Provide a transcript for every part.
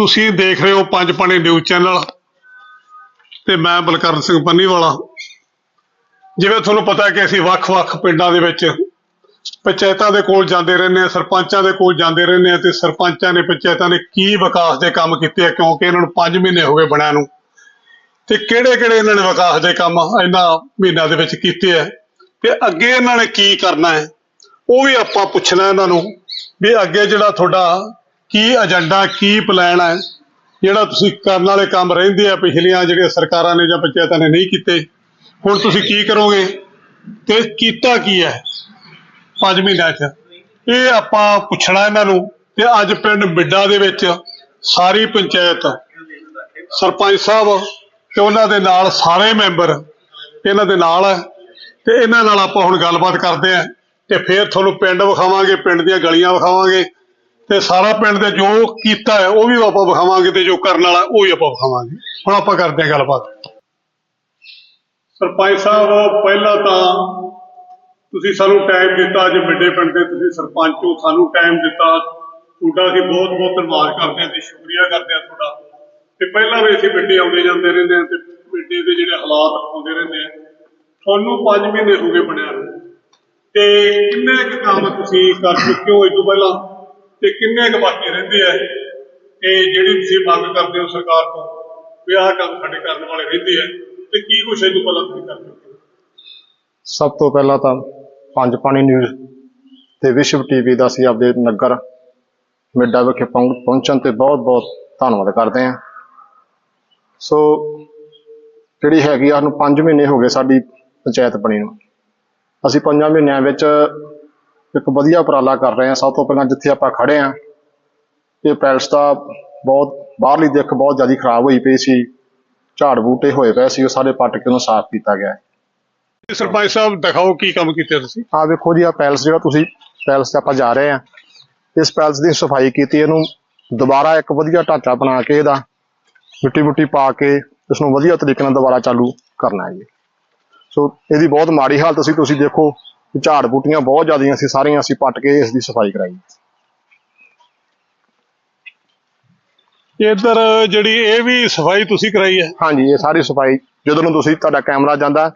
ਤੁਸੀਂ ਦੇਖ ਰਹੇ ਹੋ ਪੰਜ ਪਾਣੀ ਨਿਊਜ਼ ਚੈਨਲ ਤੇ ਮੈਂ ਬਲਕਰਨ ਸਿੰਘ ਪੰਨੀਵਾਲਾ। ਜਿਵੇਂ ਤੁਹਾਨੂੰ ਪਤਾ ਹੈ ਕਿ ਅਸੀਂ ਵੱਖ-ਵੱਖ ਪਿੰਡਾਂ ਦੇ ਵਿੱਚ ਪੰਚਾਇਤਾਂ ਦੇ ਕੋਲ ਜਾਂਦੇ ਰਹਿੰਦੇ ਆ ਸਰਪੰਚਾਂ ਦੇ ਕੋਲ ਜਾਂਦੇ ਰਹਿੰਦੇ ਆ ਤੇ ਸਰਪੰਚਾਂ ਨੇ, ਪੰਚਾਇਤਾਂ ਨੇ ਕੀ ਵਿਕਾਸ ਦੇ ਕੰਮ ਕੀਤੇ ਆ, ਕਿਉਂਕਿ ਇਹਨਾਂ ਨੂੰ 5 ਮਹੀਨੇ ਹੋ ਗਏ ਬਣਿਆ ਨੂੰ। ਤੇ ਕਿਹੜੇ-ਕਿਹੜੇ ਇਹਨਾਂ ਨੇ ਵਿਕਾਸ ਦੇ ਕੰਮ ਇਹਨਾਂ ਮਹੀਨਿਆਂ ਦੇ ਵਿੱਚ ਕੀਤੇ ਆ? ਤੇ ਅੱਗੇ ਇਹਨਾਂ ਨੇ ਕੀ ਕਰਨਾ ਹੈ? ਉਹ ਵੀ ਆਪਾਂ ਪੁੱਛਣਾ ਇਹਨਾਂ ਨੂੰ ਵੀ ਅੱਗੇ ਜਿਹੜਾ ਤੁਹਾਡਾ ਕੀ ਏਜੰਡਾ ਕੀ ਪਲਾਨ ਹੈ? ਜਿਹੜਾ ਤੁਸੀਂ ਕਰਨ ਵਾਲੇ ਕੰਮ ਰਹਿੰਦੇ ਆ, ਪਿਛਲੀਆਂ ਜਿਹੜੀਆਂ ਸਰਕਾਰਾਂ ਨੇ ਜਾਂ ਪੰਚਾਇਤਾਂ ਨੇ ਨਹੀਂ ਕੀਤੇ, ਹੁਣ ਤੁਸੀਂ ਕੀ ਕਰੋਗੇ? ਤੇ ਕੀਤਾ ਕੀ ਹੈ? ਪੰਜ ਮਹੀਨਿਆਂ 'ਚ। ਇਹ ਆਪਾਂ ਪੁੱਛਣਾ ਇਹਨਾਂ ਨੂੰ, ਤੇ ਅੱਜ ਪਿੰਡ ਬਿੱਡਾ ਦੇ ਵਿੱਚ ਸਾਰੀ ਪੰਚਾਇਤ, ਸਰਪੰਚ ਸਾਹਿਬ ਤੇ ਉਹਨਾਂ ਦੇ ਨਾਲ ਸਾਰੇ ਮੈਂਬਰ ਇਹਨਾਂ ਦੇ ਨਾਲ ਹੈ। ਤੇ ਇਹਨਾਂ ਨਾਲ ਆਪਾਂ ਹੁਣ ਗੱਲਬਾਤ ਕਰਦੇ ਆਂ ਤੇ ਫਿਰ ਤੁਹਾਨੂੰ ਪਿੰਡ ਵਿਖਾਵਾਂਗੇ, ਪਿੰਡ ਦੀਆਂ ਗਲੀਆਂ ਵਿਖਾਵਾਂਗੇ। ਤੇ ਸਾਰਾ ਪਿੰਡ ਦੇ ਜੋ ਕੀਤਾ ਹੈ, ਉਹ ਵੀ ਆਪਾਂ ਵਿਖਾਵਾਂਗੇ ਤੇ ਜੋ ਕਰਨ ਵਾਲਾ, ਉਹ ਵੀ ਆਪਾਂ ਵਿਖਾਵਾਂਗੇ। ਹੁਣ ਆਪਾਂ ਕਰਦੇ ਹਾਂ ਗੱਲਬਾਤ। ਸਰਪੰਚ ਸਾਹਿਬ, ਪਹਿਲਾਂ ਤਾਂ ਤੁਸੀਂ ਸਾਨੂੰ ਟਾਈਮ ਦਿੱਤਾ ਅੱਜ ਵੱਡੇ ਪਿੰਡ ਦੇ, ਤੁਸੀਂ ਸਰਪੰਚ ਹੋ, ਸਾਨੂੰ ਟਾਈਮ ਦਿੱਤਾ। ਤੁਹਾਡਾ ਅਸੀਂ ਬਹੁਤ ਬਹੁਤ ਧੰਨਵਾਦ ਕਰਦੇ ਹਾਂ ਤੇ ਸ਼ੁਕਰੀਆ ਕਰਦੇ ਹਾਂ ਤੁਹਾਡਾ। ਤੇ ਪਹਿਲਾਂ ਵੀ ਅਸੀਂ ਵੱਡੇ ਆਉਂਦੇ ਜਾਂਦੇ ਰਹਿੰਦੇ ਹਾਂ ਤੇ ਵੱਡੇ ਦੇ ਜਿਹੜੇ ਹਾਲਾਤ ਆਉਂਦੇ ਰਹਿੰਦੇ ਆ ਤੁਹਾਨੂੰ 5 ਮਹੀਨੇ ਹੋ ਗਏ ਬਣਿਆ ਤੇ ਕਿੰਨੇ ਕੁ ਕੰਮ ਤੁਸੀਂ ਕਰ ਚੁੱਕੇ ਹੋ? ਇਸ ਤੋਂ ਪਹਿਲਾਂ ਤੇ ਕਿੰਨੇ ਕੁ ਬਾਕੀ ਰਹਿੰਦੇ ਆ ਤੇ ਜਿਹੜੀ ਤੁਸੀਂ ਮੰਗ ਕਰਦੇ ਹੋ ਸਰਕਾਰ ਤੋਂ ਵੀ ਆਹ ਕੰਮ ਸਾਡੇ ਕਰਨ ਵਾਲੇ ਰਹਿੰਦੇ ਆ, ਤੇ ਕੀ ਕੁਛ ਇਹ ਪਹਿਲਾਂ ਤੁਸੀਂ ਕਰ ਸਭ ਤੋਂ ਪਹਿਲਾਂ ਤਾਂ ਪੰਜ ਪਾਣੀ ਨਿਊਜ਼ ਤੇ ਵਿਸ਼ਵ ਟੀਵੀ ਦਾ ਅਸੀਂ ਆਪਦੇ ਨਗਰ ਮਿੱਡਾ ਵਿਖੇ ਪਹੁੰ- ਪਹੁੰਚਣ ਤੇ ਬਹੁਤ-ਬਹੁਤ ਧੰਨਵਾਦ ਕਰਦੇ ਹਾਂ। ਸੋ ਜਿਹੜੀ ਹੈਗੀ ਆ ਨੂੰ 5 ਮਹੀਨੇ ਹੋ ਗਏ ਸਾਡੀ ਪੰਚਾਇਤ ਬਣੀ ਨੂੰ। ਅਸੀਂ ਪੰਜਾਂ ਮਹੀਨਿਆਂ ਵਿੱਚ ਇੱਕ ਵਧੀਆ ਉਪਰਾਲਾ ਕਰ ਰਹੇ ਹਾਂ। ਸਭ ਤੋਂ ਪਹਿਲਾਂ ਜਿੱਥੇ ਆਪਾਂ ਖੜੇ ਹਾਂ ਇਹ ਪੈਲਸ ਦਾ ਬਹੁਤ ਬਾਹਰਲੀ ਦਿੱਖ ਬਹੁਤ ਜ਼ਿਆਦਾ ਖਰਾਬ ਹੋਈ ਪਈ ਸੀ। ਝਾੜ ਬੂਟੇ ਹੋਏ ਪਏ ਸੀ ਉਹ ਸਾਰੇ ਪੱਟ ਕੇ ਉਹਨੂੰ ਸਾਫ਼ ਕੀਤਾ ਗਿਆ। ਹੈ ਸਰਪੰਚ ਸਾਹਿਬ ਦਿਖਾਓ ਕੀ ਕੰਮ ਕੀਤੇ ਤੁਸੀਂ। ਆ ਵੇਖੋ ਜੀ ਆ ਪੈਲਸ ਜਿਹੜਾ ਤੁਸੀਂ ਪੈਲਸ ਤੇ ਆਪਾਂ ਜਾ ਰਹੇ ਆ ਇਸ ਪੈਲਸ ਦੀ ਸਫ਼ਾਈ ਕੀਤੀ ਇਹਨੂੰ ਦੁਬਾਰਾ ਇੱਕ ਵਧੀਆ ਢਾਂਚਾ ਬਣਾ ਕੇ ਇਹਦਾ ਮਿੱਟੀ ਮੁੱਟੀ ਪਾ ਕੇ ਇਸ ਨੂੰ ਵਧੀਆ ਤਰੀਕੇ ਨਾਲ ਦੁਬਾਰਾ ਚਾਲੂ ਕਰਨਾ ਹੈ ਜੀ। ਸੋ ਇਹਦੀ ਬਹੁਤ ਮਾੜੀ ਹਾਲਤ ਸੀ ਤੁਸੀਂ ਦੇਖੋ ਝਾੜ ਬੂਟੀਆਂ ਬਹੁਤ ਜ਼ਿਆਦੀਆਂ ਸੀ ਸਾਰੀਆਂ ਅਸੀਂ ਪੱਟ ਕੇ ਇਸ ਦੀ ਸਫ਼ਾਈ ਕਰਾਈ। ਇੱਧਰ ਜਿਹੜੀ ਇਹ ਵੀ ਸਫ਼ਾਈ ਤੁਸੀਂ ਕਰਾਈ ਹੈ? ਹਾਂਜੀ ਇਹ ਸਾਰੀ ਸਫ਼ਾਈ ਜਦੋਂ ਨੂੰ ਤੁਸੀਂ ਤੁਹਾਡਾ ਕੈਮਰਾ ਜਾਂਦਾ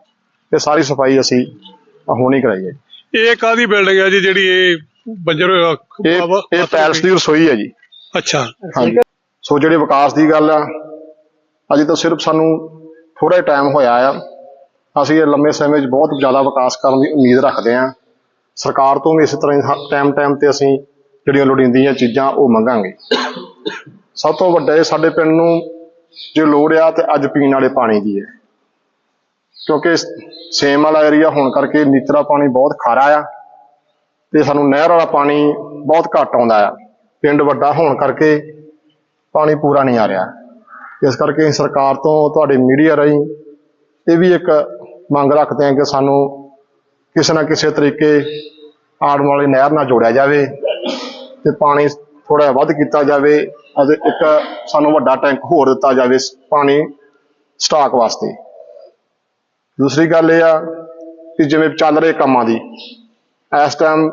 ਇਹ ਸਾਰੀ ਸਫ਼ਾਈ ਅਸੀਂ ਹੁਣੀ ਕਰਾਈ ਹੈ। ਇਹ ਕਾਦੀ ਬਿਲਡਿੰਗ ਹੈ ਜੀ ਜਿਹੜੀ ਇਹ ਬੰਜਰ ਇਹ ਇਹ ਪੈਲਸ ਦੀ ਰਸੋਈ ਹੈ ਜੀ। ਅੱਛਾ। ਹਾਂਜੀ। ਸੋ ਜਿਹੜੇ ਵਿਕਾਸ ਦੀ ਗੱਲ ਆ ਅਜੇ ਤਾਂ ਸਿਰਫ ਸਾਨੂੰ ਥੋੜਾ ਟਾਈਮ ਹੋਇਆ ਆ। ਅਸੀਂ ਇਹ ਲੰਮੇ ਸਮੇਂ 'ਚ ਬਹੁਤ ਜ਼ਿਆਦਾ ਵਿਕਾਸ ਕਰਨ ਦੀ ਉਮੀਦ ਰੱਖਦੇ ਹਾਂ। ਸਰਕਾਰ ਤੋਂ ਵੀ ਇਸੇ ਤਰ੍ਹਾਂ ਹੀ ਟਾਈਮ ਟਾਈਮ ਤੇ ਅਸੀਂ ਜਿਹੜੀਆਂ ਲੋੜੀਂਦੀਆਂ ਚੀਜ਼ਾਂ ਉਹ ਮੰਗਾਂਗੇ। ਸਭ ਤੋਂ ਵੱਡਾ ਇਹ ਸਾਡੇ ਪਿੰਡ ਨੂੰ ਜੇ ਲੋੜ ਆ ਤੇ ਅੱਜ ਪੀਣ ਵਾਲੇ ਪਾਣੀ ਦੀ ਹੈ। ਕਿਉਂਕਿ ਸੇਮ ਵਾਲਾ ਏਰੀਆ ਹੋਣ ਕਰਕੇ ਨੀਚਲਾ ਪਾਣੀ ਬਹੁਤ ਖਾਰਾ ਆ ਤੇ ਸਾਨੂੰ ਨਹਿਰ ਵਾਲਾ ਪਾਣੀ ਬਹੁਤ ਘੱਟ ਆਉਂਦਾ ਆ। ਪਿੰਡ ਵੱਡਾ ਹੋਣ ਕਰਕੇ ਪਾਣੀ ਪੂਰਾ ਨਹੀਂ ਆ ਰਿਹਾ। ਇਸ ਕਰਕੇ ਸਰਕਾਰ ਤੋਂ, ਤੁਹਾਡੇ ਮੀਡੀਆ ਰਾਹੀਂ ਇਹ ਵੀ ਇੱਕ ਮੰਗ ਰੱਖਦੇ ਹਾਂ ਕਿ ਸਾਨੂੰ ਕਿਸੇ ਨਾ ਕਿਸੇ ਤਰੀਕੇ ਆਉਣ ਵਾਲੀ ਨਹਿਰ ਨਾਲ ਜੋੜਿਆ ਜਾਵੇ ਤੇ ਪਾਣੀ ਥੋੜਾ ਵੱਧ ਕੀਤਾ ਜਾਵੇ ਅਤੇ ਇੱਕ ਸਾਨੂੰ ਵੱਡਾ ਟੈਂਕ ਹੋਰ ਦਿੱਤਾ ਜਾਵੇ ਪਾਣੀ ਸਟਾਕ ਵਾਸਤੇ। ਦੂਸਰੀ ਗੱਲ ਇਹ ਆ ਕਿ ਜਿਵੇਂ ਚੱਲ ਰਹੇ ਕੰਮਾਂ ਦੀ, ਇਸ ਟਾਈਮ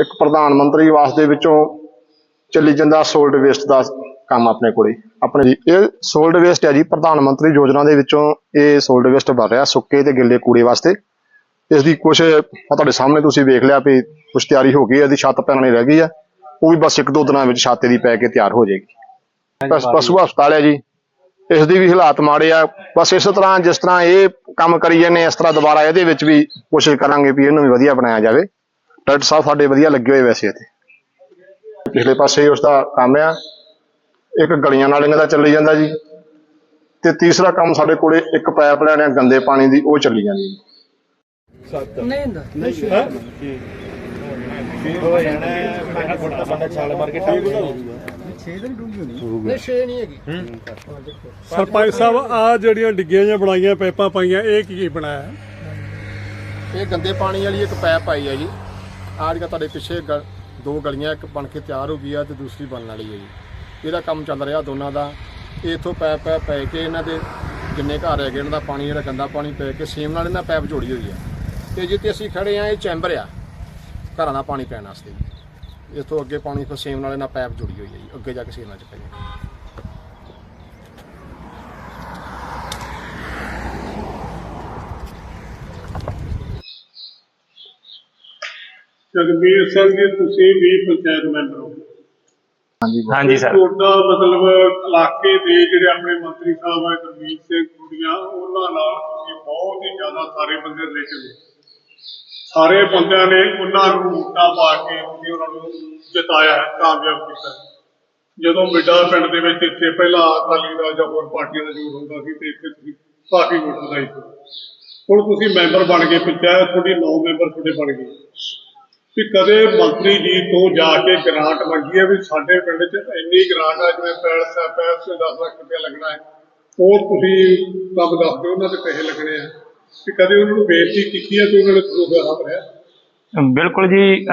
ਇੱਕ ਪ੍ਰਧਾਨ ਮੰਤਰੀ ਵਾਸਤੇ ਵਿੱਚੋਂ ਚੱਲੀ ਜਾਂਦਾ ਸੋਲਡ ਵੇਸਟ ਦਾ ਕੰਮ ਆਪਣੇ ਕੋਲੇ। ਆਪਣੇ ਇਹ ਸੋਲਡ ਵੇਸਟ ਹੈ ਜੀ ਪ੍ਰਧਾਨ ਮੰਤਰੀ ਯੋਜਨਾ ਦੇ ਵਿੱਚੋਂ ਇਹ ਸੋਲਡ ਵੇਸਟ ਬਣ ਰਿਹਾ ਸੁੱਕੇ ਤੇ ਗਿੱਲੇ ਕੂੜੇ ਵਾਸਤੇ। ਇਸ ਦੀ ਕੁਝ ਤੁਹਾਡੇ ਸਾਹਮਣੇ ਤੁਸੀਂ ਵੇਖ ਲਿਆ ਵੀ ਕੁਝ ਤਿਆਰੀ ਹੋ ਗਈ ਹੈ ਇਹਦੀ ਛੱਤ ਪੈਣੀ ਰਹਿ ਗਈ ਹੈ। ਉਹ ਵੀ ਬਸ ਇੱਕ ਦੋ ਦਿਨਾਂ ਵਿੱਚ ਛੱਤ ਦੀ ਪੈ ਕੇ ਤਿਆਰ ਹੋ ਜਾਏਗੀ। ਬਸ ਪਸ਼ੂ ਹਸਪਤਾਲ ਹੈ ਜੀ। ਇਸ ਦੀ ਵੀ ਹਾਲਾਤ ਮਾੜੇ ਆ। ਬਸ ਇਸ ਤਰ੍ਹਾਂ ਜਿਸ ਤਰ੍ਹਾਂ ਇਹ ਕੰਮ ਕਰੀ ਜਾਂਦੇ ਇਸ ਤਰ੍ਹਾਂ ਦੁਬਾਰਾ ਇਹਦੇ ਵਿੱਚ ਵੀ ਕੋਸ਼ਿਸ਼ ਕਰਾਂਗੇ ਵੀ ਇਹਨੂੰ ਵੀ ਵਧੀਆ ਬਣਾਇਆ ਜਾਵੇ। ਡਾਕਟਰ ਸਾਹਿਬ ਸਾਡੇ ਵਧੀਆ ਲੱਗੇ ਹੋਏ ਵੈਸੇ ਇੱਥੇ। ਪਿਛਲੇ ਪਾਸੇ ਉਸ ਦਾ ਕੰਮ ਆ। ਇੱਕ ਗਲੀਆਂ ਨਾਲੀਆਂ ਦਾ ਚੱਲੀ ਜਾਂਦਾ ਜੀ। ਤੇ ਤੀਸਰਾ ਕੰਮ ਸਾਡੇ ਕੋਲੇ ਇੱਕ ਪਾਈਪ ਲਾਈਨ ਆ ਗੰਦੇ ਪਾਣੀ ਦੀ ਉਹ ਚੱਲੀ ਜਾਂਦੀ ਜੀ ਨਹੀਂ ਹੁੰਦਾ। ਨਹੀਂ ਛੇ ਨਹੀਂ ਹੈਗੀ। ਸਰਪੰਚ ਸਾਹਿਬ ਆ ਜਿਹੜੀਆਂ ਡਿੱਗੀਆਂ ਜਾਂ ਬਣਾਈਆਂ ਪਾਈਪਾਂ ਪਾਈਆਂ ਇਹ ਕੀ ਬਣਾਇਆ? ਇਹ ਗੰਦੇ ਪਾਣੀ ਵਾਲੀ ਇੱਕ ਪੈਪ ਆਈ ਹੈ ਜੀ। ਆਹ ਜਿਹੜਾ ਤੁਹਾਡੇ ਪਿੱਛੇ ਦੋ ਗਲੀਆਂ ਇੱਕ ਬਣ ਕੇ ਤਿਆਰ ਹੋ ਗਈ ਆ ਤੇ ਦੂਸਰੀ ਬਣਨ ਵਾਲੀ ਹੈ ਜੀ। ਇਹਦਾ ਕੰਮ ਚੱਲ ਰਿਹਾ ਦੋਨਾਂ ਦਾ। ਇਹ ਇੱਥੋਂ ਪੈਪ ਪੈਪ ਪੈ ਕੇ ਇਹਨਾਂ ਦੇ ਜਿੰਨੇ ਘਰ ਹੈਗੇ, ਇਹਨਾਂ ਦਾ ਪਾਣੀ, ਜਿਹੜਾ ਗੰਦਾ ਪਾਣੀ ਪੈ ਕੇ ਸੇਮ ਨਾਲ ਇਹਨਾਂ ਪੈਪ ਜੋੜੀ ਹੋਈ ਆ। ਤੇ ਜਿੱਥੇ ਅਸੀਂ ਖੜੇ ਆ, ਇਹ ਚੈਂਬਰ ਆ ਘਰਾਂ ਦਾ ਪਾਣੀ ਪੈਣ ਵਾਸਤੇ। ਜੀ ਇਸ ਅੱਗੇ ਪਾਣੀ ਫਿਰ ਸੇਮ ਨਾਲੇ ਨਾਲ ਪੈਪ ਜੁੜੀ ਹੋਈ ਹੈ ਜੀ, ਅੱਗੇ ਜਾ ਕੇ ਸੇਮ ਨਾਲ ਚ ਪੈ ਜਾਏ ਜਗਬੀਰ ਸਿੰਘ ਜੀ, ਤੁਸੀਂ ਵੀ ਪੰਚਾਇਤ ਮੈਂਬਰ ਹੋ। ਹਾਂਜੀ ਸਰ ਤੁਹਾਡਾ ਮਤਲਬ ਇਲਾਕੇ ਦੇ ਜਿਹੜੇ ਆਪਣੇ ਮੰਤਰੀ ਸਾਹਿਬ ਹੈ ਗੁਰਮੀਤ ਸਿੰਘ ਕੁੜੀਆਂ ਉਹਨਾਂ ਨਾਲ ਤੁਸੀਂ ਬਹੁਤ ਹੀ ਜ਼ਿਆਦਾ ਸਾਰੇ ਬੰਦੇ ਰਿਲੇਟਡ ਹੋ ਸਾਰੇ ਬੰਦਿਆਂ ਨੇ ਉਹਨਾਂ ਨੂੰ ਵੋਟਾਂ ਪਾ ਕੇ ਤੁਸੀਂ ਉਹਨਾਂ ਨੂੰ ਜਿਤਾਇਆ ਹੈ, ਕਾਮਯਾਬ ਕੀਤਾ। ਜਦੋਂ ਮਿੱਡਾ ਪਿੰਡ ਦੇ ਵਿੱਚ ਇੱਥੇ ਪਹਿਲਾਂ ਅਕਾਲੀ ਦਾ ਜਾਂ ਹੋਰ ਪਾਰਟੀਆਂ ਦਾ ਜੋੜ ਹੁੰਦਾ ਸੀ ਤੇ ਇੱਥੇ ਤੁਸੀਂ ਕਾਫੀ ਵੋਟ ਸੀ। ਹੁਣ ਤੁਸੀਂ ਮੈਂਬਰ ਬਣ ਗਏ ਪੰਚਾਇਤ ਤੁਹਾਡੀ 9 ਮੈਂਬਰ ਤੁਹਾਡੇ ਬਣ ਗਏ। ਵੀ ਕਦੇ ਮੰਤਰੀ ਜੀ ਤੋਂ ਜਾ ਕੇ ਗ੍ਰਾਂਟ ਮੰਗੀ ਹੈ ਵੀ ਸਾਡੇ ਪਿੰਡ 'ਚ ਇੰਨੀ ਗ੍ਰਾਂਟ ਆ, ਜਿਵੇਂ ਪੈਲਸ ਹੈ ਪੈਲਸ 'ਚ 10 ਲੱਖ ਰੁਪਇਆ ਲੱਗਣਾ ਹੈ। ਉਹ ਤੁਸੀਂ ਕੰਮ ਦੱਸ ਦਿਓ, ਉਹਨਾਂ ਦੇ ਪੈਸੇ ਲੱਗਣੇ ਆ। ਵੀ ਕਦੇ ਉਹਨਾਂ ਨੂੰ ਬੇਨਤੀ ਕੀਤੀ ਹੈ ਤੇ ਉਹਨਾਂ ਨੇ ਤੁਹਾਨੂੰ ਭਰਿਆ ਬਿਲਕੁਲ ਜੀ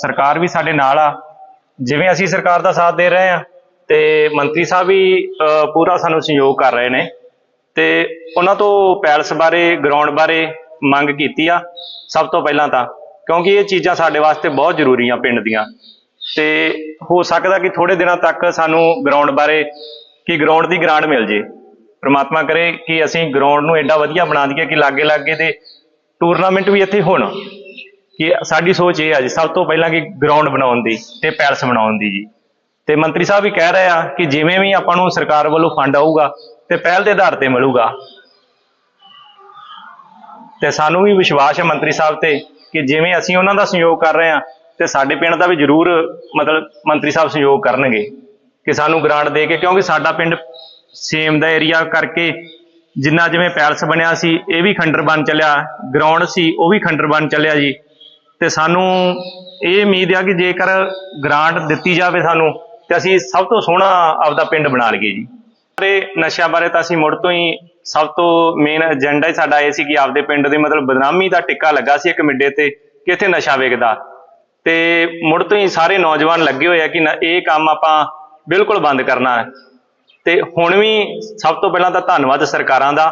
ਸਰਕਾਰ ਵੀ ਸਾਡੇ ਨਾਲ ਆ। ਜਿਵੇਂ ਅਸੀਂ ਸਰਕਾਰ ਦਾ ਸਾਥ ਦੇ ਰਹੇ ਆ ਤੇ ਮੰਤਰੀ ਸਾਹਿਬ ਵੀ ਪੂਰਾ ਸਾਨੂੰ ਸਹਿਯੋਗ ਕਰ ਰਹੇ ਨੇ। ਤੇ ਉਹਨਾਂ ਤੋਂ ਪੈਲਸ ਬਾਰੇ ਗਰਾਊਂਡ ਬਾਰੇ ਮੰਗ ਕੀਤੀ ਆ, ਸਭ ਤੋਂ ਪਹਿਲਾਂ ਤਾਂ। ਕਿਉਂਕਿ ਇਹ ਚੀਜ਼ਾਂ ਸਾਡੇ ਵਾਸਤੇ ਬਹੁਤ ਜ਼ਰੂਰੀ ਆ ਪਿੰਡ ਦੀਆਂ। ਤੇ ਹੋ ਸਕਦਾ ਕਿ ਥੋੜੇ ਦਿਨਾਂ ਤੱਕ ਸਾਨੂੰ ਗਰਾਊਂਡ ਬਾਰੇ, ਕਿ ਗਰਾਊਂਡ ਦੀ ਗ੍ਰਾਂਟ ਮਿਲ ਜੇ। ਪ੍ਰਮਾਤਮਾ ਕਰੇ ਕਿ ਅਸੀਂ ਗਰਾਊਂਡ ਨੂੰ ਐਡਾ ਵਧੀਆ ਬਣਾ ਦਈਏ ਕਿ ਲਾਗੇ ਲਾਗੇ ਦੇ ਟੂਰਨਾਮੈਂਟ ਵੀ ਇੱਥੇ ਹੋਣ। ਕਿ ਸਾਡੀ ਸੋਚ ਇਹ ਆ ਜੀ, ਸਭ ਤੋਂ ਪਹਿਲਾਂ ਕਿ ਗਰਾਊਂਡ ਬਣਾਉਣ ਦੀ ਤੇ ਪੈਲਸ ਬਣਾਉਣ ਦੀ ਜੀ। ਤੇ ਮੰਤਰੀ ਸਾਹਿਬ ਵੀ ਕਹਿ ਰਹੇ ਆ ਕਿ ਜਿਵੇਂ ਵੀ ਆਪਾਂ ਨੂੰ ਸਰਕਾਰ ਵੱਲੋਂ ਫੰਡ ਆਊਗਾ ਤੇ ਪਹਿਲ ਦੇ ਆਧਾਰ ਤੇ ਮਿਲੂਗਾ ਤੇ ਸਾਨੂੰ ਵੀ ਵਿਸ਼ਵਾਸ ਹੈ ਮੰਤਰੀ ਸਾਹਿਬ ਤੇ ਕਿ ਜਿਵੇਂ ਅਸੀਂ ਉਹਨਾਂ ਦਾ ਸਹਿਯੋਗ ਕਰ ਰਹੇ ਹਾਂ ਤੇ ਸਾਡੇ ਪਿੰਡ ਦਾ ਵੀ ਜ਼ਰੂਰ ਮਤਲਬ ਮੰਤਰੀ ਸਾਹਿਬ ਸਹਿਯੋਗ ਕਰਨਗੇ ਕਿ ਸਾਨੂੰ ਗ੍ਰਾਂਟ ਦੇ ਕੇ, ਕਿਉਂਕਿ ਸਾਡਾ ਪਿੰਡ ਸੇਮ ਦਾ ਏਰੀਆ ਕਰਕੇ ਜਿੰਨਾ ਜਿਵੇਂ ਪੈਲਸ ਬਣਿਆ ਸੀ, ਇਹ ਵੀ ਖੰਡਰ ਬਣ ਚੱਲਿਆ, ਗਰਾਊਂਡ ਸੀ, ਉਹ ਵੀ ਖੰਡਰ ਬਣ ਚੱਲਿਆ ਜੀ। ਤੇ ਸਾਨੂੰ ਇਹ ਉਮੀਦ ਆ ਕਿ ਜੇਕਰ ਗ੍ਰਾਂਟ ਦਿੱਤੀ ਜਾਵੇ ਸਾਨੂੰ, ਤੇ ਅਸੀਂ ਸਭ ਤੋਂ ਸੋਹਣਾ ਆਪਦਾ ਪਿੰਡ ਬਣਾ ਲਈਏ ਜੀ। ਤੇ ਨਸ਼ਿਆਂ ਬਾਰੇ ਤਾਂ ਅਸੀਂ ਮੁੜ ਤੋਂ ਹੀ ਸਭ ਤੋਂ ਮੇਨ ਏਜੰਡਾ ਹੀ ਸਾਡਾ ਇਹ ਸੀ ਕਿ ਆਪਦੇ ਪਿੰਡ ਦੇ ਮਤਲਬ ਬਦਨਾਮੀ ਦਾ ਟਿੱਕਾ ਲੱਗਾ ਸੀ ਇੱਕ ਮਿੱਡੇ ਤੇ ਕਿ ਇੱਥੇ ਨਸ਼ਾ ਵੇਚਦਾ ਤੇ ਮੁੜ ਤੋਂ ਹੀ ਸਾਰੇ ਨੌਜਵਾਨ ਲੱਗੇ ਹੋਏ ਆ ਕਿ ਇਹ ਕੰਮ ਆਪਾਂ ਬਿਲਕੁਲ ਬੰਦ ਕਰਨਾ ਹੈ। ਤੇ ਹੁਣ ਵੀ ਸਭ ਤੋਂ ਪਹਿਲਾਂ ਤਾਂ ਧੰਨਵਾਦ ਸਰਕਾਰਾਂ ਦਾ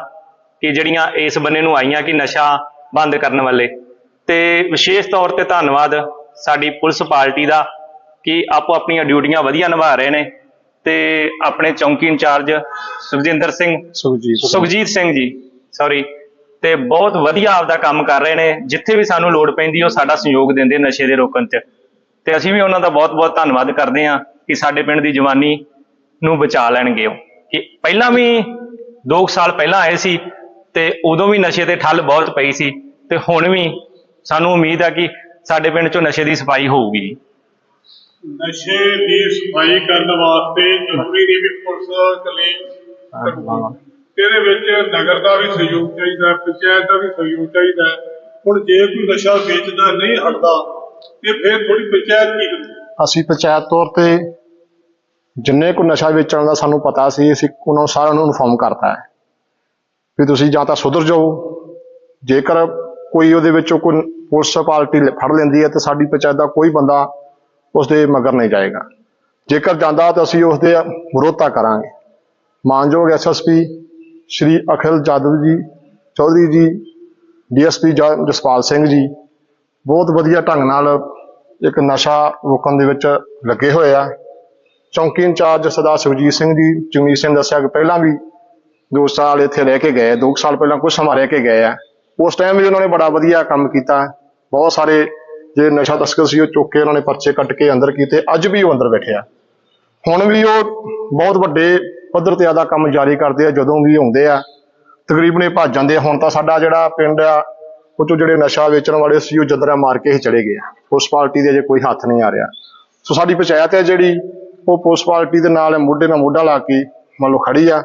ਕਿ ਜਿਹੜੀਆਂ ਇਸ ਬੰਨੇ ਨੂੰ ਆਈਆਂ ਕਿ ਨਸ਼ਾ ਬੰਦ ਕਰਨ ਵਾਲੇ। ਤੇ ਵਿਸ਼ੇਸ਼ ਤੌਰ ਤੇ ਧੰਨਵਾਦ ਸਾਡੀ ਪੁਲਿਸ ਪਾਰਟੀ ਦਾ ਕਿ ਆਪੋ ਆਪਣੀਆਂ ਡਿਊਟੀਆਂ ਵਧੀਆ ਨਿਭਾ ਰਹੇ ਨੇ। ਤੇ ਆਪਣੇ ਚੌਂਕੀ ਇੰਚਾਰਜ ਸੁਖਜਿੰਦਰ ਸਿੰਘ ਸੁਖਜੀਤ ਸੁਖਜੀਤ ਸਿੰਘ ਜੀ ਸੌਰੀ ਤੇ ਬਹੁਤ ਵਧੀਆ ਆਪਦਾ ਕੰਮ ਕਰ ਰਹੇ ਨੇ ਜਿੱਥੇ ਵੀ ਸਾਨੂੰ ਲੋੜ ਪੈਂਦੀ ਉਹ ਸਾਡਾ ਸਹਿਯੋਗ ਦਿੰਦੇ ਨਸ਼ੇ ਦੇ ਰੋਕਣ 'ਚ। ਤੇ ਅਸੀਂ ਵੀ ਉਹਨਾਂ ਦਾ ਬਹੁਤ-ਬਹੁਤ ਧੰਨਵਾਦ ਕਰਦੇ ਹਾਂ ਕਿ ਸਾਡੇ ਪਿੰਡ ਦੀ ਜਵਾਨੀ ਨੂੰ ਬਚਾ ਲੈਣਗੇ ਉਹ। ਕਿ ਪਹਿਲਾਂ ਵੀ 2 ਸਾਲ ਪਹਿਲਾਂ ਆਏ ਸੀ ਤੇ ਉਦੋਂ ਵੀ ਨਸ਼ੇ ਤੇ ਠੱਲ ਬਹੁਤ ਪਈ ਸੀ ਤੇ ਹੁਣ ਵੀ ਸਾਨੂੰ ਉਮੀਦ ਹੈ ਕਿ ਸਾਡੇ ਪਿੰਡ 'ਚੋਂ ਨਸ਼ੇ ਦੀ ਸਫ਼ਾਈ ਹੋਊਗੀ। ਨਸ਼ੇ ਦੀ ਸਫ਼ਾਈ ਕਰਨ ਵਾਸਤੇ ਜ਼ਰੂਰੀ ਨਹੀਂ ਵੀ ਪੁਲਿਸ ਕਰੂਗੀ। ਇਹਦੇ ਵਿੱਚ ਨਗਰ ਦਾ ਵੀ ਸਹਿਯੋਗ ਚਾਹੀਦਾ ਹੈ, ਪੰਚਾਇਤ ਦਾ ਵੀ ਸਹਿਯੋਗ ਚਾਹੀਦਾ ਹੈ। ਹੁਣ ਜੇ ਕੋਈ ਨਸ਼ਾ ਵੇਚਦਾ ਨਹੀਂ ਹਟਦਾ ਤੇ ਫਿਰ ਥੋੜੀ ਪੰਚਾਇਤ ਕੀ ਕਰੂ ਅਸੀਂ ਪੰਚਾਇਤ ਤੌਰ ਤੇ ਜਿੰਨੇ ਕੋ ਨਸ਼ਾ ਵੇਚਣ ਦਾ ਸਾਨੂੰ ਪਤਾ ਸੀ ਅਸੀਂ ਉਹਨਾਂ ਨੂੰ ਸਾਰਿਆਂ ਨੂੰ ਇਨਫੋਰਮ ਕਰਤਾ ਹੈ ਵੀ ਤੁਸੀਂ ਜਾਂ ਤਾਂ ਸੁਧਰ ਜਾਓ ਜੇਕਰ ਕੋਈ ਉਹਦੇ ਵਿੱਚੋਂ ਕੋਈ ਪੁਲਿਸ ਪਾਰਟੀ ਫੜ ਲੈਂਦੀ ਹੈ ਤੇ ਸਾਡੀ ਪੰਚਾਇਤ ਦਾ ਕੋਈ ਬੰਦਾ ਉਸ ਦੇ ਮਗਰ ਨਹੀਂ ਜਾਏਗਾ। ਜੇਕਰ ਜਾਂਦਾ ਤਾਂ ਅਸੀਂ ਉਸ ਦੇ ਵਿਰੋਧਤਾ ਕਰਾਂਗੇ। ਮਾਨਯੋਗ ਐਸਐਸਪੀ ਸ਼੍ਰੀ ਅਖਿਲ ਜਾਦਵ ਜੀ ਚੌਧਰੀ ਜੀ ਡੀਐਸਪੀ ਜਸਪਾਲ ਸਿੰਘ ਜੀ ਬਹੁਤ ਵਧੀਆ ਢੰਗ ਨਾਲ ਇੱਕ ਨਸ਼ਾ ਰੋਕਣ ਦੇ ਵਿੱਚ ਲੱਗੇ ਹੋਏ ਆ। ਚੌਂਕੀ ਇੰਚਾਰਜ ਸਰਦਾਰ ਸੁਖਜੀਤ ਸਿੰਘ ਜੀ, ਜਗਮੀਤ ਸਿੰਘ ਦੱਸਿਆ ਕਿ ਪਹਿਲਾਂ ਵੀ ਦੋ ਸਾਲ ਇੱਥੇ ਰਹਿ ਕੇ ਗਏ, ਦੋ ਕੁ ਸਾਲ ਪਹਿਲਾਂ ਕੁਝ ਸਮਾਂ ਰਹਿ ਕੇ ਗਏ ਆ। ਉਸ ਟਾਈਮ ਵੀ ਉਹਨਾਂ ਨੇ ਬੜਾ ਵਧੀਆ ਕੰਮ ਕੀਤਾ। ਬਹੁਤ ਸਾਰੇ ਜੇ ਨਸ਼ਾ ਤਸਕਰ ਸੀ, ਉਹ ਚੁੱਕ ਕੇ ਉਹਨਾਂ ਨੇ ਪਰਚੇ ਕੱਟ ਕੇ ਅੰਦਰ ਕੀਤੇ, ਅੱਜ ਵੀ ਉਹ ਅੰਦਰ ਬੈਠੇ ਆ। ਹੁਣ ਵੀ ਉਹ ਬਹੁਤ ਵੱਡੇ ਪੱਧਰ ਤੇ ਆਦਾ ਕੰਮ ਜਾਰੀ ਕਰਦੇ ਆ, ਜਦੋਂ ਵੀ ਆਉਂਦੇ ਆ। ਤਕਰੀਬਨ ਇਹ ਭੱਜ ਜਾਂਦੇ ਆ। ਹੁਣ ਤਾਂ ਸਾਡਾ ਜਿਹੜਾ ਪਿੰਡ ਆ, ਉਹ 'ਚੋਂ ਜਿਹੜੇ ਨਸ਼ਾ ਵੇਚਣ ਵਾਲੇ ਸੀ, ਉਹ ਜਦਰਾ ਮਾਰ ਕੇ ਹੀ ਚਲੇ ਗਏ ਆ। ਉਸ ਪਾਰਟੀ ਦੇ ਅਜੇ ਕੋਈ ਹੱਥ ਨਹੀਂ ਆ ਰਿਹਾ। ਸੋ ਸਾਡੀ ਪੰਚਾਇਤ ਹੈ ਜਿਹੜੀ, ਉਹ ਪੁਲਿਸ ਪਾਰਟੀ ਦੇ ਨਾਲ ਮੋਢੇ ਨਾਲ ਮੋਢਾ ਲਾ ਕੇ ਮੰਨ ਲਓ ਖੜੀ ਆ।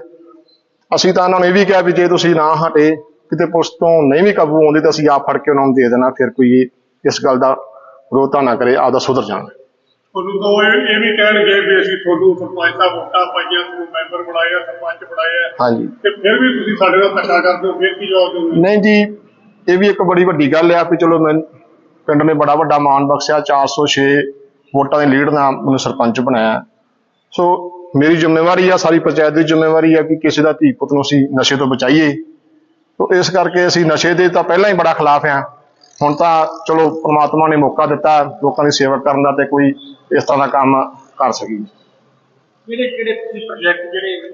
ਅਸੀਂ ਤਾਂ ਉਹਨਾਂ ਨੂੰ ਇਹ ਵੀ ਕਿਹਾ ਵੀ ਜੇ ਤੁਸੀਂ ਨਾ ਹਟੇ, ਕਿਤੇ ਪੁਲਿਸ ਤੋਂ ਨਹੀਂ ਵੀ ਕਾਬੂ ਆਉਂਦੇ, ਤਾਂ ਅਸੀਂ ਆਪ ਫੜ ਕੇ ਉਹਨਾਂ ਨੂੰ ਦੇ ਦੇਣਾ, ਫਿਰ ਕੋਈ ਇਸ ਗੱਲ ਦਾ ਵਿਰੋਧਤਾ ਨਾ ਕਰੇ ਆਪਦਾ ਸੁਧਰ ਜਾਣ। ਤੁਹਾਨੂੰ ਇਹ ਵੀ ਕਹਿਣਗੇ ਵੀ ਅਸੀਂ ਤੁਹਾਨੂੰ ਸਰਪੰਚ ਦਾ ਵੋਟਾਂ ਪਾਈਆਂ ਤੁਹਾਨੂੰ ਮੈਂਬਰ ਬਣਾਇਆ ਸਰਪੰਚ ਬਣਾਇਆ। ਹਾਂਜੀ। ਤੇ ਫਿਰ ਵੀ ਤੁਸੀਂ ਸਾਡੇ ਨਾਲ ਧੱਕਾ ਕਰਦੇ ਹੋ ਫਿਰ ਕੀ ਜਵਾਬ ਦਿਓਗੇ? ਨਹੀਂ ਜੀ ਇਹ ਵੀ ਇੱਕ ਬੜੀ ਵੱਡੀ ਗੱਲ ਆ ਵੀ ਚਲੋ ਮੈਂ ਪਿੰਡ ਨੇ ਬੜਾ ਵੱਡਾ ਮਾਣ ਬਖਸ਼ਿਆ 406 ਵੋਟਾਂ ਦੀ ਲੀਡ ਨਾਲ ਮੈਨੂੰ ਸਰਪੰਚ ਬਣਾਇਆ। ਸੋ ਮੇਰੀ ਜ਼ਿੰਮੇਵਾਰੀ ਆ ਸਾਰੀ ਪੰਚਾਇਤ ਦੀ ਜ਼ਿੰਮੇਵਾਰੀ ਆ ਕਿ ਕਿਸੇ ਦਾ ਧੀ ਪੁੱਤ ਨੂੰ ਅਸੀਂ ਨਸ਼ੇ ਤੋਂ ਬਚਾਈਏ। ਸੋ ਇਸ ਕਰਕੇ ਅਸੀਂ ਨਸ਼ੇ ਦੇ ਤਾਂ ਪਹਿਲਾਂ ਹੀ ਬੜਾ ਖਿਲਾਫ ਆ। ਹੁਣ ਤਾਂ ਚਲੋ ਪ੍ਰਮਾਤਮਾ ਨੇ ਮੌਕਾ ਦਿੱਤਾ ਲੋਕਾਂ ਦੀ ਸੇਵਾ ਕਰਨ ਦਾ ਤੇ ਕੋਈ ਇਸ ਤਰ੍ਹਾਂ ਦਾ ਕੰਮ ਕਰ ਸਕੀ। ਕਿਹੜੇ ਕਿਹੜੇ ਤੁਸੀਂ ਪ੍ਰੋਜੈਕਟ ਜਿਹੜੇ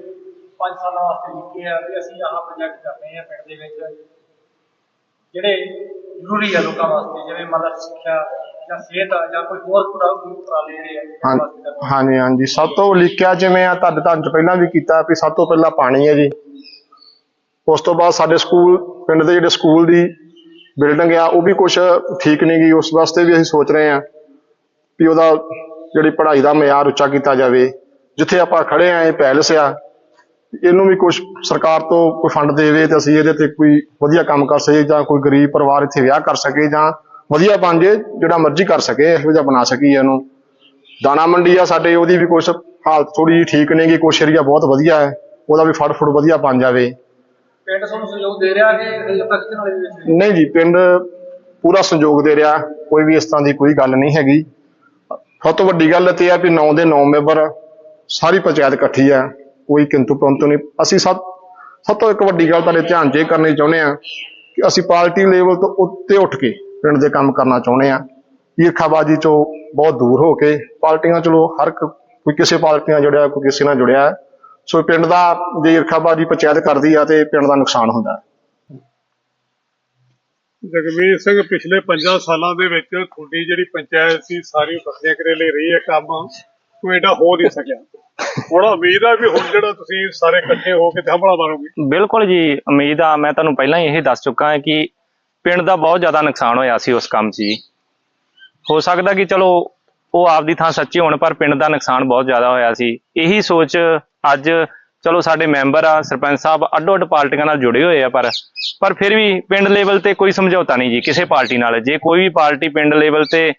5 ਸਾਲਾਂ ਵਾਸਤੇ ਲਿਖੇ ਆ ਵੀ ਅਸੀਂ ਆਹ ਪ੍ਰੋਜੈਕਟ ਕਰਨੇ ਆ ਪਿੰਡ ਦੇ ਵਿੱਚ? ਜਿਹੜੇ ਜ਼ਰੂਰੀ ਆ ਲੋਕਾਂ ਵਾਸਤੇ ਜਿਵੇਂ ਮਤਲਬ ਸਿੱਖਿਆ ਜਾਂ ਸਿਹਤ ਜਾਂ ਕੋਈ ਹੋਰ ਉਪਰਾਲੇ ਜਿਹੜੇ ਆ। ਹਾਂਜੀ ਹਾਂਜੀ। ਸਭ ਤੋਂ ਲਿਖਿਆ ਜਿਵੇਂ ਆ ਤੁਹਾਡੇ ਤੋਂ ਪਹਿਲਾਂ ਵੀ ਕੀਤਾ ਵੀ ਸਭ ਤੋਂ ਪਹਿਲਾਂ ਪਾਣੀ ਹੈ ਜੀ। ਉਸ ਤੋਂ ਬਾਅਦ ਸਾਡੇ ਸਕੂਲ ਪਿੰਡ ਦੇ ਜਿਹੜੇ ਸਕੂਲ ਦੀ ਬਿਲਡਿੰਗ ਆ, ਉਹ ਵੀ ਕੁਝ ਠੀਕ ਨਹੀਂ ਗਈ ਉਸ ਵਾਸਤੇ ਵੀ ਅਸੀਂ ਸੋਚ ਰਹੇ ਹਾਂ ਵੀ ਉਹਦਾ ਜਿਹੜੀ ਪੜ੍ਹਾਈ ਦਾ ਮਿਆਰ ਉੱਚਾ ਕੀਤਾ ਜਾਵੇ। ਜਿੱਥੇ ਆਪਾਂ ਖੜੇ ਆ ਇਹ ਪੈਲਸ ਆ, ਇਹਨੂੰ ਵੀ ਕੁਝ ਸਰਕਾਰ ਤੋਂ ਕੋਈ ਫੰਡ ਦੇਵੇ ਤੇ ਅਸੀਂ ਇਹਦੇ ਤੇ ਕੋਈ ਵਧੀਆ ਕੰਮ ਕਰ ਸਕੀਏ ਜਾਂ ਕੋਈ ਗਰੀਬ ਪਰਿਵਾਰ ਇੱਥੇ ਵਿਆਹ ਕਰ ਸਕੇ ਜਾਂ ਵਧੀਆ ਬਣ ਜੇ, ਜਿਹੜਾ ਮਰਜ਼ੀ ਕਰ ਸਕੇ ਇਹੋ ਜਿਹਾ ਬਣਾ ਸਕੀਏ ਇਹਨੂੰ। ਦਾਣਾ ਮੰਡੀ ਆ ਸਾਡੇ, ਉਹਦੀ ਵੀ ਕੁਛ ਹਾਲਤ ਥੋੜੀ ਜਿਹੀ ਠੀਕ ਨਹੀਂ ਗੀ, ਕੁਛ ਏਰੀਆ ਬਹੁਤ ਵਧੀਆ ਹੈ, ਉਹਦਾ ਵੀ ਫੜ ਫੁੜ ਵਧੀਆ ਬਣ ਜਾਵੇ। ਪਿੰਡ ਤੁਹਾਨੂੰ ਸਹਿਯੋਗ ਦੇ ਰਿਹਾ ਕਿ ਇਲੈਕਸ਼ਨ ਵਾਲੇ ਦੇ ਵਿੱਚ? ਨਹੀਂ ਜੀ, ਪਿੰਡ ਪੂਰਾ ਸੰਯੋਗ ਦੇ ਰਿਹਾ, ਕੋਈ ਵੀ ਇਸ ਤਰ੍ਹਾਂ ਦੀ ਕੋਈ ਗੱਲ ਨਹੀਂ ਹੈਗੀ। ਸਭ ਤੋਂ ਵੱਡੀ ਗੱਲ ਤੇ ਆ ਵੀ 9 ਦੇ 9 ਮੈਂਬਰ ਸਾਰੀ ਪੰਚਾਇਤ ਇਕੱਠੀ ਆ, ਕੋਈ ਕਿੰਤੂ ਪਰੰਤੂ ਨਹੀਂ। ਅਸੀਂ ਸਭ ਸਭ ਤੋਂ ਇੱਕ ਵੱਡੀ ਗੱਲ ਤੁਹਾਡੇ ਧਿਆਨ 'ਚ ਇਹ ਕਰਨੀ ਚਾਹੁੰਦੇ ਆ ਕਿ ਅਸੀਂ ਪਾਰਟੀ ਲੈਵਲ ਤੋਂ ਉੱਤੇ ਉੱਠ ਕੇ ਪਿੰਡ ਦੇ ਕੰਮ ਕਰਨਾ ਚਾਹੁੰਦੇ ਆ। ਈਰਖਾਬਾਜੀ ਚੋਂ ਬਹੁਤ ਦੂਰ ਹੋ ਕੇ ਪਾਰਟੀਆਂ ਚਲੋ ਹਰ ਕੋਈ ਕਿਸੇ ਪਾਰਟੀ ਨਾਲ ਜੁੜਿਆ, ਕੋਈ ਕਿਸੇ ਨਾਲ ਜੁੜਿਆ। ਹੈ। ਸੋ ਪਿੰਡ ਦਾ ਜੇ ਈਰਖਾਬਾਜੀ ਪੰਚਾਇਤ ਕਰਦੀ ਆ ਤੇ ਪਿੰਡ ਦਾ ਨੁਕਸਾਨ ਹੁੰਦਾ। ਜਗਮੀਤ ਸਿੰਘ ਪਿਛਲੇ 5 ਸਾਲਾਂ ਦੇ ਵਿੱਚ ਤੁਹਾਡੀ ਜਿਹੜੀ ਪੰਚਾਇਤ ਸੀ ਸਾਰੀ ਫਸਲਿਆਂ ਕਰੇਲੇ ਰਹੀ ਹੈ ਕੰਮ। ਕੋਈ ਏਡਾ ਹੋ ਨਹੀਂ ਸਕਿਆ। ਹੁਣ ਉਮੀਦ ਹੈ ਵੀ ਹੁਣ ਜਿਹੜਾ ਤੁਸੀਂ ਸਾਰੇ ਇਕੱਠੇ ਹੋ ਕੇ ਹਮਲਾ ਮਾਰੋਗੇ। ਬਿਲਕੁਲ ਜੀ ਉਮੀਦ ਆ। ਮੈਂ ਤੁਹਾਨੂੰ ਪਹਿਲਾਂ ਹੀ ਇਹ ਦੱਸ ਚੁੱਕਾ ਹਾਂ ਕਿ ਪਿੰਡ ਦਾ ਬਹੁਤ ਜ਼ਿਆਦਾ ਨੁਕਸਾਨ ਹੋਇਆ ਸੀ ਉਸ ਕੰਮ 'ਚ ਜੀ। ਹੋ ਸਕਦਾ ਕਿ ਚਲੋ ਉਹ ਆਪਦੀ ਥਾਂ ਸੱਚੇ ਹੋਣ ਪਰ ਪਿੰਡ ਦਾ ਨੁਕਸਾਨ ਬਹੁਤ ਜ਼ਿਆਦਾ ਹੋਇਆ ਸੀ। ਇਹੀ ਸੋਚ ਅੱਜ ਚਲੋ ਸਾਡੇ ਮੈਂਬਰ ਆ, ਸਰਪੰਚ ਸਾਹਿਬ ਅੱਡੋ ਅੱਡ ਪਾਰਟੀਆਂ ਨਾਲ ਜੁੜੇ ਹੋਏ ਆ, ਪਰ ਪਰ ਫਿਰ ਵੀ ਪਿੰਡ ਲੈਵਲ ਤੇ ਕੋਈ ਸਮਝੌਤਾ ਨਹੀਂ ਜੀ, ਕਿਸੇ ਪਾਰਟੀ ਨਾਲ। ਜੇ ਕੋਈ ਵੀ ਪਾਰਟੀ ਪਿੰਡ ਲੈਵਲ ਤੇ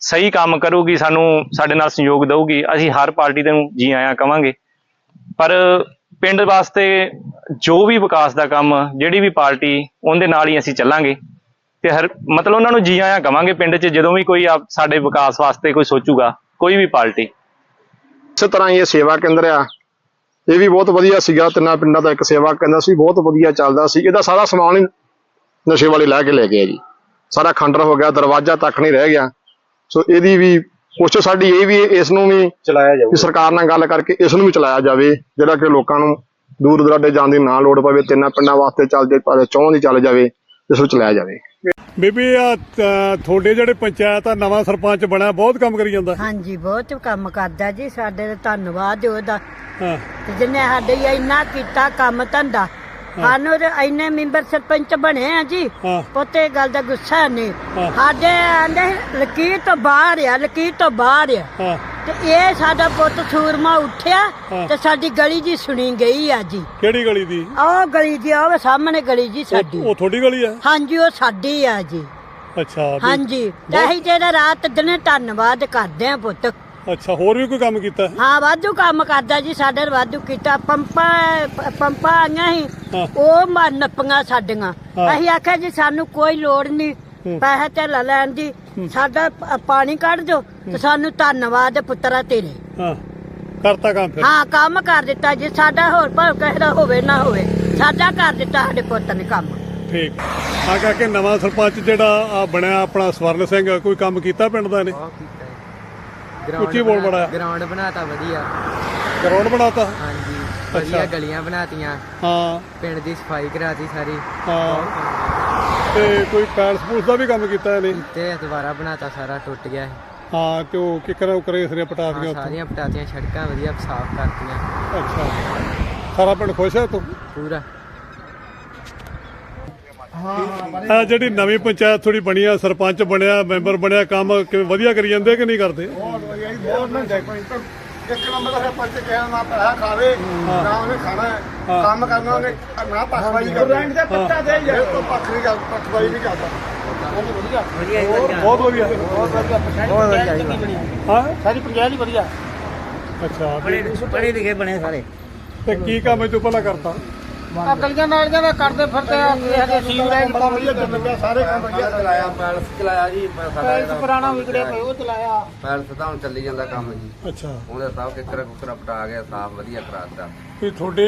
ਸਹੀ ਕੰਮ ਕਰੂਗੀ, ਸਾਨੂੰ, ਸਾਡੇ ਨਾਲ ਸਹਿਯੋਗ ਦਊਗੀ, ਅਸੀਂ ਹਰ ਪਾਰਟੀ ਨੂੰ ਜੀ ਆਇਆਂ ਕਵਾਂਗੇ। ਪਰ ਪਿੰਡ ਵਾਸਤੇ ਜੋ ਵੀ ਵਿਕਾਸ ਦਾ ਕੰਮ, ਜਿਹੜੀ ਵੀ ਪਾਰਟੀ, ਉਹਦੇ ਨਾਲ ਹੀ ਅਸੀਂ ਚੱਲਾਂਗੇ। ਤੇ ਹਰ, ਮਤਲਬ ਉਹਨਾਂ ਨੂੰ ਜੀ ਆਇਆਂ ਕਵਾਂਗੇ ਪਿੰਡ 'ਚ, ਜਦੋਂ ਵੀ ਕੋਈ ਸਾਡੇ ਵਿਕਾਸ ਵਾਸਤੇ ਕੋਈ ਸੋਚੂਗਾ, ਕੋਈ ਵੀ ਪਾਰਟੀ। ਇਸੇ ਤਰ੍ਹਾਂ ਹੀ ਇਹ ਸੇਵਾ ਕੇਂਦਰ ਆ ਇਹ ਵੀ ਬਹੁਤ ਵਧੀਆ ਸੀਗਾ ਤਿੰਨਾਂ ਪਿੰਡਾਂ ਦਾ ਇੱਕ ਸੇਵਾ ਕੇਂਦਰ ਸੀ ਬਹੁਤ ਵਧੀਆ ਚੱਲਦਾ ਸੀ। ਇਹਦਾ ਸਾਰਾ ਸਮਾਨ ਹੀ ਨਸ਼ੇ ਵਾਲੇ ਲੈ ਕੇ ਲੈ ਗਏ ਜੀ। ਸਾਰਾ ਖੰਡਰ ਹੋ ਗਿਆ ਦਰਵਾਜ਼ਾ ਤੱਕ ਨਹੀਂ ਰਹਿ ਗਿਆ। ਸੋ ਇਹਦੀ ਵੀ ਕੋਸ਼ਿਸ਼ ਸਾਡੀ ਇਹ ਵੀ ਇਸ ਨੂੰ ਵੀ ਚਲਾਇਆ ਕਿ ਸਰਕਾਰ ਨਾਲ ਗੱਲ ਕਰਕੇ ਇਸ ਨੂੰ ਵੀ ਚਲਾਇਆ ਜਾਵੇ ਜਿਹੜਾ ਕਿ ਲੋਕਾਂ ਨੂੰ ਦੂਰ ਦਰਾਡੇ ਜਾਣ ਦੀ ਨਾ ਲੋੜ ਪਵੇ ਤਿੰਨਾਂ ਪਿੰਡਾਂ ਵਾਸਤੇ ਚੱਲ ਜੇ ਦੀ ਚੱਲ ਜਾਵੇ ਇਸ ਨੂੰ ਚਲਾਇਆ ਜਾਵੇ। ਬੀਬੀ ਆ ਤੁਹਾਡੇ ਜਿਹੜੇ ਪੰਚਾਇਤ ਆ ਨਵਾਂ ਸਰਪੰਚ ਬਣਿਆ ਬਹੁਤ ਕੰਮ ਕਰੀ ਜਾਂਦਾ। ਹਾਂਜੀ ਬਹੁਤ ਕੰਮ ਕਰਦਾ ਜੀ ਸਾਡੇ ਦਾ ਧੰਨਵਾਦ ਉਹਦਾ। ਹਾਂ। ਤੇ ਜਿਹਨੇ ਸਾਡੇ ਇੰਨਾ ਕੀਤਾ ਕੰਮ ਧੰਦਾ ਸਾਨੂੰ ਤੇ ਇੰਨੇ ਮੈਂਬਰ ਸਰਪੰਚ ਬਣੇ ਆ ਜੀ। ਪੁੱਤੇ ਗੱਲ ਦਾ ਗੁੱਸਾ ਨਹੀਂ। ਸਾਡੇ ਆਂਦੇ ਲਕੀਰ ਤੋਂ ਬਾਹਰ ਆ ਲਕੀਰ ਤੋਂ ਬਾਹਰ ਆ। ਹਾਂ। ਤੇ ਇਹ ਸਾਡਾ ਪੁੱਤ ਸੂਰਮਾ ਉੱਠਿਆ ਹਾਂ। ਤੇ ਸਾਡੀ ਗਲੀ ਜੀ ਸੁਣੀ ਗਈ ਆ ਜੀ। ਕਿਹੜੀ ਗਲੀ ਦੀ? ਉਹ ਗਲੀ ਜੀ ਉਹ ਸਾਹਮਣੇ ਗਲੀ ਜੀ ਸਾਡੀ। ਉਹ ਤੁਹਾਡੀ ਗਲੀ ਆ? ਹਾਂਜੀ ਉਹ ਸਾਡੀ ਆ ਜੀ। ਅੱਛਾ ਵੀ- ਹਾਂਜੀ ਤੇ ਅਸੀਂ ਜਿਹੜਾ ਰਾਤ ਦਿਨੇ ਧੰਨਵਾਦ ਕਰਦੇ ਆ ਪੁੱਤ। ਅੱਛਾ ਹੋਰ ਵੀ ਕੋਈ ਕੰਮ ਕੀਤਾ? ਹਾਂ ਵਾਧੂ ਕੰਮ ਕਰਦਾ ਜੀ ਸਾਡੇ ਵਾਧੂ ਕੀਤਾ। ਪੰਪਾਂ ਪ- ਪੰਪਾਂ ਆਈਆਂ ਸੀ ਹਾਂ। ਉਹ ਮਾ ਨੱਪੀਆਂ ਸਾਡੀਆਂ। ਹਾਂ। ਅਸੀਂ ਆਖਿਆ ਜੀ ਸਾਨੂੰ ਕੋਈ ਲੋੜ ਨਹੀਂ ਪੈਸਾ ਧੇਲਾ ਲੈਣ ਦੀ। ਸਾਡਾ ਪ- ਪਾਣੀ ਕੱਢ ਦਿਓ। ਤੇ ਸਾਨੂੰ ਧੰਨਵਾਦ ਪੁੱਤਰਾ ਤੇਰੇ। ਹਾਂ ਕਰਤਾ ਕੰਮ ਫਿਰ। ਹਾਂ ਕੰਮ ਕਰ ਦਿੱਤਾ ਜੀ ਸਾਡਾ ਹੋਰ ਭਾਵੇਂ ਕਿਸੇ ਦਾ ਹੋਵੇ ਨਾ ਹੋਵੇ ਸਾਡਾ ਕਰ ਦਿੱਤਾ ਸਾਡੇ ਪੁੱਤ ਨੇ ਕੰਮ। ਠੀਕ। ਆ ਕਰਕੇ ਨਵਾਂ ਸਰਪੰਚ ਜਿਹੜਾ ਆ ਬਣਿਆ ਆਪਣਾ ਸਵਰਨ ਸਿੰਘ ਕੋਈ ਕੰਮ ਕੀਤਾ ਪਿੰਡ ਦਾ ਨੇ ਉੱਚੀ ਬੋਲ ਬੜਾ ਗਰਾਊਂਡ ਬਣਾਤਾ ਵਧੀਆ। ਗਰਾਊਂਡ ਬਣਾਤਾ? ਹਾਂਜੀ ਅੱਛਾ। ਵਧੀਆ ਗਲੀਆਂ ਬਣਾਤੀਆਂ। ਹਾਂ। ਪਿੰਡ ਦੀ ਸਫ਼ਾਈ ਕਰਾਤੀ ਸਾਰੀ। ਹਾਂ। ਤੇ ਕੋਈ ਪੈਲਸ ਪੂਲਸ ਦਾ ਵੀ ਕੰਮ ਕੀਤਾ ਇਹਨੇ? ਤੇ ਦੁਬਾਰਾ ਬਣਾਤਾ ਸਾਰਾ ਟੁੱਟ ਗਿਆ ਸੀ। ਹਾਂ ਤੇ ਉਹ ਕਿਕਰਾਂ ਉਕਰੇ ਸਰੀਆਂ ਪਟਾ ਹਾਂ, ਦੀਆਂ ਉੱਥੇ? ਸਾਰੀਆਂ ਪਟਾਤੀਆਂ ਸੜਕਾਂ ਵਧੀਆ ਸਾਫ਼ ਕਰਤੀਆਂ। ਅੱਛਾ। ਸਾਰਾ ਪਿੰਡ ਖੁਸ਼ ਹੈ ਤੂੰ? ਪੂਰਾ। ਆ ਜਿਹੜੀ ਨਵੀਂ ਪੰਚਾਇਤ ਥੋੜੀ ਬਣੀ ਆ ਸਰਪੰਚ ਬਣਿਆ ਮੈਂਬਰ ਬਣਿਆ ਕੰਮ ਕਿਵੇਂ ਵਧੀਆ ਕਰੀ ਜਾਂਦੇ ਕਿ ਨਹੀਂ ਕਰਦੇ? ਇੱਕ ਨੰਬਰ ਦਾ ਸਰਪੰਚ ਕਹਿਣ ਨਾ ਪੈਸਾ ਖਾਵੇ ਨਾ ਉਹਨੇ ਖਾਣਾ ਹੈ। ਕੰਮ ਕਰਨਾ ਉਹਨੇ ਨਾ ਪਖਵਾਈ ਕਰਨੀ। ਰੈਂਕ ਦੇ ਪੱਤਾ ਦੇ ਯਾਰ ਤੋਂ ਪੱਖ ਨਹੀਂ ਕਰ ਪਖਵਾਈ ਨਹੀਂ ਕਰਦਾ। ਬਹੁਤ ਵਧੀਆ। ਬਹੁਤ ਵਧੀਆ। ਜੀ। ਹਾਂ? ਸਾਰੀ ਪੰਚਾਇਤ ਹੀ ਵਧੀਆ। ਅੱਛਾ। ਤੇ- ਪੜੇ ਲਿਖੇ ਬਣੇ ਸਾਰੇ। ਤੇ ਕੀ ਕੰਮ ਇਹ ਤੂੰ ਪਹਿਲਾਂ ਕਰਤਾ? ਆ ਗਲੀਆਂ ਨਾਲੀਆਂ ਦਾ ਕਰਦੇ ਫਿਰਦੇ ਆ ਕਿਸੇ ਦੇ ਸੀਵਰੇਜ ਕੰਮ ਵਧੀਆ ਚੱਲ ਪਿਆ ਸਾਰੇ ਕੰਮ ਵਧੀਆ ਚਲਾਇਆ ਪੈਲਸ ਚਲਾਇਆ ਜੀ ਸਾਡਾ ਪੈਲਸ ਪੁਰਾਣਾ ਵਿਗੜਿਆ ਪਿਆ ਉਹ ਚਲਾਇਆ। ਪੈਲਸ ਤਾਂ ਹੁਣ ਚੱਲੀ ਜਾਂਦਾ ਕੰਮ ਜੀ। ਅੱਛਾ। ਉਹਦਾ ਸਭ ਕਿਕਰਾ ਕੁਕਰਾ ਪਟਾ ਗਿਆ ਸਾਫ਼ ਵਧੀਆ ਕਰਾ ਦਿੱਤਾ ਵੀ ਤੁਹਾਡੇ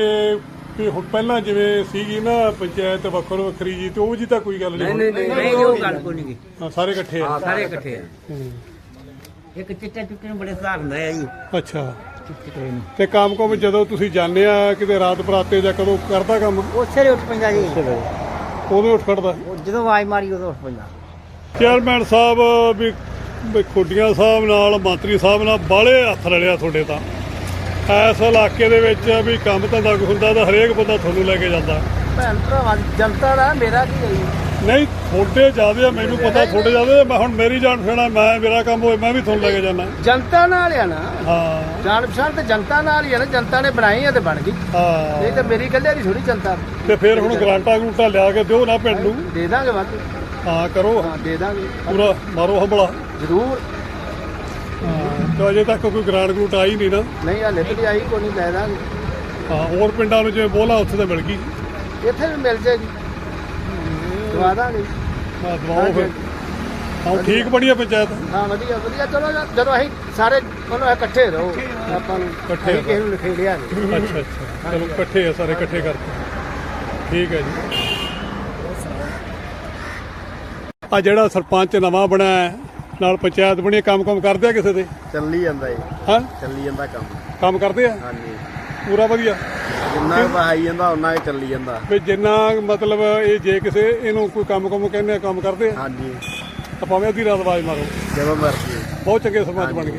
ਤੇ ਹੁਣ ਪਹਿਲਾਂ ਜਿਵੇਂ ਸੀਗੀ ਨਾ ਪੰਚਾਇਤ ਵੱਖਰੋ ਵੱਖਰੀ ਜੀ ਤੇ ਉਹ ਜੀ ਤਾਂ ਕੋਈ ਗੱਲ ਨਹੀਂ ਨਹੀਂ ਨਹੀਂ ਨਹੀਂ ਉਹ ਗੱਲ ਕੋਈ ਨਹੀਂ ਹਾਂ, ਸਾਰੇ ਇਕੱਠੇ ਆ। ਹਾਂ ਸਾਰੇ ਇਕੱਠੇ ਆ। ਇੱਕ ਚਿੱਟੇ ਚੁੱਕੇ ਨੂੰ ਬੜੇ ਹਿਸਾਬ ਹੁੰਦਾ ਜੀ। ਅੱਛਾ। ਤੇ ਕੰਮ ਕੰਮ ਜਦੋਂ ਤੁਸੀਂ ਜਾਂਦੇ ਆ ਕਿਤੇ ਰਾਤ ਬਰਾਤੇ ਜਾਂ ਕਦੋਂ ਕਰਦਾ ਕੰਮ? ਉਸੇ ਰੇ ਉੱਠ ਪੈਂਦਾ ਜੀ। ਉਦੋਂ ਉੱਠ ਖੜਦਾ? ਉਹ ਜਦੋਂ ਆਵਾਜ਼ ਮਾਰੀ ਉਦੋਂ ਉੱਠ ਪੈਂਦਾ। ਚੇਅਰਮੈਨ ਸਾਹਿਬ ਵੀ ਵੀ ਖੁੱਡੀਆਂ ਸਾਹਿਬ ਨਾਲ ਮੰਤਰੀ ਸਾਹਿਬ ਨਾਲ ਬਾਲੇ ਹੱਥ ਰਲਿਆ ਤੁਹਾਡੇ ਤਾਂ। ਐਸ ਇਲਾਕੇ ਦੇ ਵਿੱਚ ਵੀ ਕੰਮ ਧੰਦਾ ਕੋਈ ਹੁੰਦਾ ਤਾਂ ਹਰੇਕ ਬੰਦਾ ਤੁਹਾਨੂੰ ਲੈ ਕੇ ਜਾਂਦਾ। ਭੈਣ ਭਰਾਵਾਂ ਜਨਤਾ ਦਾ ਮੇਰਾ ਕੀ ਹੈ ਜੀ? ਨਹੀਂ ਤੁਹਾਡੇ ਜ਼ਿਆਦੇ ਮੈਨੂੰ ਪਤਾ ਤੁਹਾਡੇ ਜ਼ਿਆਦੇ ਮੈਂ ਹੁਣ ਮੇਰੀ ਜਾਣ ਪਛਾਣ ਮੈਂ ਮੇਰਾ ਕੰਮ ਹੋਏ ਮੈਂ ਵੀ ਤੁਹਾਨੂੰ ਲੈ ਕੇ ਜਾਣਾ ਜਨਤਾ ਨਾਲ ਆ ਨਾ। ਹਾਂ। ਜਾਣ ਪਛਾਣ ਤੇ ਜਨਤਾ ਨਾਲ ਹੀ ਆ ਨਾ ਜਨਤਾ ਨੇ ਬਣਾਈ ਆ ਤੇ ਬਣ ਗਈ। ਹਾਂ। ਇਹ ਤਾਂ ਮੇਰੀ ਇਕੱਲੇ ਦੀ ਥੋੜੀ ਜਨਤਾ। ਤੇ ਫਿਰ ਹੁਣ ਗਰਾਂਟਾਂ ਗਰੂਟਾਂ ਲਿਆ ਕੇ ਦਿਓ ਨਾ ਪਿੰਡ ਨੂੰ। ਦੇ ਦਾਂਗੇ ਵੱਧ। ਹਾਂ ਕਰੋ। ਹਾਂ ਦੇ ਦਾਂਗੇ। ਪੂਰਾ ਮਾਰੋ ਹੰਬਲਾ। ਜ਼ਰੂਰ। ਤੇ ਅਜੇ ਤੱਕ ਕੋਈ ਗ੍ਰਾਂਟ ਗਰੂਟ ਆਈ ਨਹੀਂ ਨਾ। ਨਹੀਂ ਹਲੇ ਤੇ ਆਈ ਕੋਈ ਨਹੀਂ ਲੈ ਦਾਂਗੇ। ਹਾਂ ਹੋਰ ਪਿੰਡਾਂ ਨੂੰ ਜਿਵੇਂ ਬੋਲਾ ਉੱਥੇ ਤਾਂ ਮਿਲ ਗਈ। ਇੱਥੇ ਵੀ ਮਿਲ ਜਾਏਗੀ। ਦਵਾ ਦਾਂਗੇ। ਹਾਂ ਦਵਾਓ ਫਿਰ। ਹਾਂ ਠੀਕ ਆ ਪੰਚਾਇਤ। ਹਾਂ ਵਧੀਆ ਵਧੀਆ। ਚਲੋ ਜਦੋਂ ਅਸੀਂ ਸਾਰੇ ਕੋਲੋਂ ਇਕੱਠੇ ਰਹੋ ਆਪਾਂ ਨੂੰ ਇਕੱਠੇ ਅਸੀਂ ਕਿਸੇ ਨੂੰ ਲਿਖੇੜਿਆ ਨਹੀਂ ਅੱਛਾ ਅੱਛਾ। ਚਲੋ ਇਕੱਠੇ ਆ ਸਾਰੇ ਇਕੱਠੇ ਕਰਕੇ। ਠੀਕ ਹੈ ਜੀ। ਆ ਜਿਹੜਾ ਸਰਪੰਚ ਨਵਾਂ ਬਣਿਆ ਹੈ, ਨਾਲ ਪੰਚਾਇਤ ਬਣੀ ਹੈ, ਕੰਮ ਕੰਮ ਕਰਦੇ ਆ ਕਿਸੇ ਦੇ? ਚੱਲੀ ਜਾਂਦਾ ਜੀ। ਹਾਂ? ਚੱਲੀ ਜਾਂਦਾ ਕੰਮ। ਕੰਮ ਕਰਦੇ ਆ? ਹਾਂਜੀ। ਪੂਰਾ ਵਧੀਆ। ਜਿੰਨਾ ਵਹਾਈ ਜਾਂਦਾ ਉਹਨਾਂ ਹੀ ਚੱਲੀ ਜਾਂਦਾ। ਵੀ ਜਿੰਨਾ ਮਤਲਬ ਇਹ ਜੇ ਕਿਸੇ ਇਹਨੂੰ ਕੋਈ ਕੰਮ ਕੰਮ ਕਹਿੰਦੇ ਆ ਕੰਮ ਕਰਦੇ ਆ। ਹਾਂਜੀ। ਤਾਂ ਭਾਵੇਂ ਅੱਧੀ ਰਾਤ ਆਵਾਜ਼ ਮਾਰੋ। ਜਦੋਂ ਮਰਜ਼ੀ। ਬਹੁਤ ਚੰਗੇ ਸਰਪੰਚ ਬਣ ਗਏ।